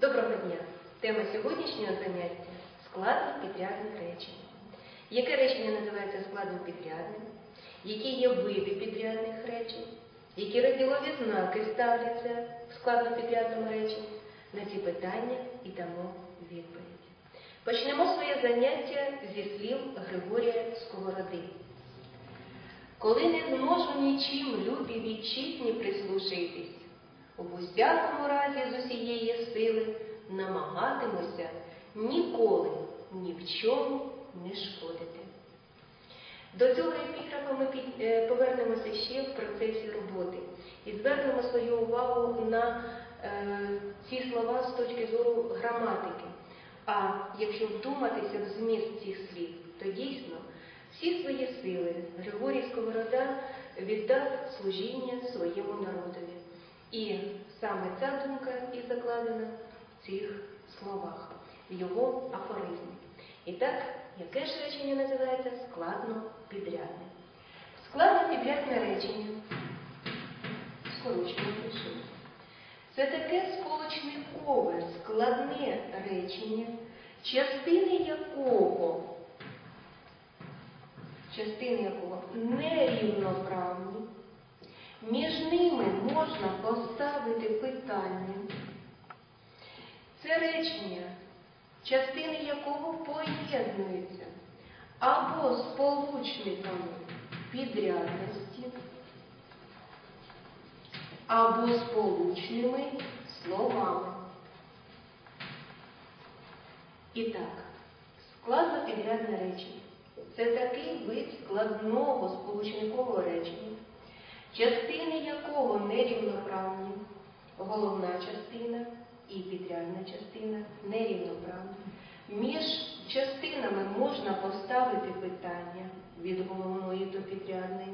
Доброго дня! Тема сьогоднішнього заняття складно підрядних речень. Яке речення називається складно підрядним? Які є види підрядних речень? Які розділові знаки ставляться в складно підрядному реченні? На ці питання і дамо відповідь. Почнемо своє заняття зі слів Григорія Сковороди. Коли не зможу нічим любі вітчизні прислужитись, у усякому разі з усієї сили намагатимуся ніколи ні в чому не шкодити. До цього епіграфа ми е, повернемося ще в процесі роботи і звернемо свою увагу на е, ці слова з точки зору граматики. А якщо вдуматися в зміст цих слів, то дійсно всі свої сили Григорій Сковорода віддав служіння своєму народові. Саме ця думка і закладена в цих словах, в його афоризмі. І так, яке ж речення називається складно підрядне? Складно підрядне речення, скорочено пишу. Це таке сполучникове, складне речення, частини якого, частини якого нерівноправні, між ними можна поставити питання. Це речення, частини якого поєднуються або сполучниками підрядності, або сполучними словами. І так, складно підрядне речення. Це такий вид складного сполучникового речення, частини якого нерівноправні, головна частина і підрядна частина нерівноправна. Між частинами можна поставити питання від головної до підрядної,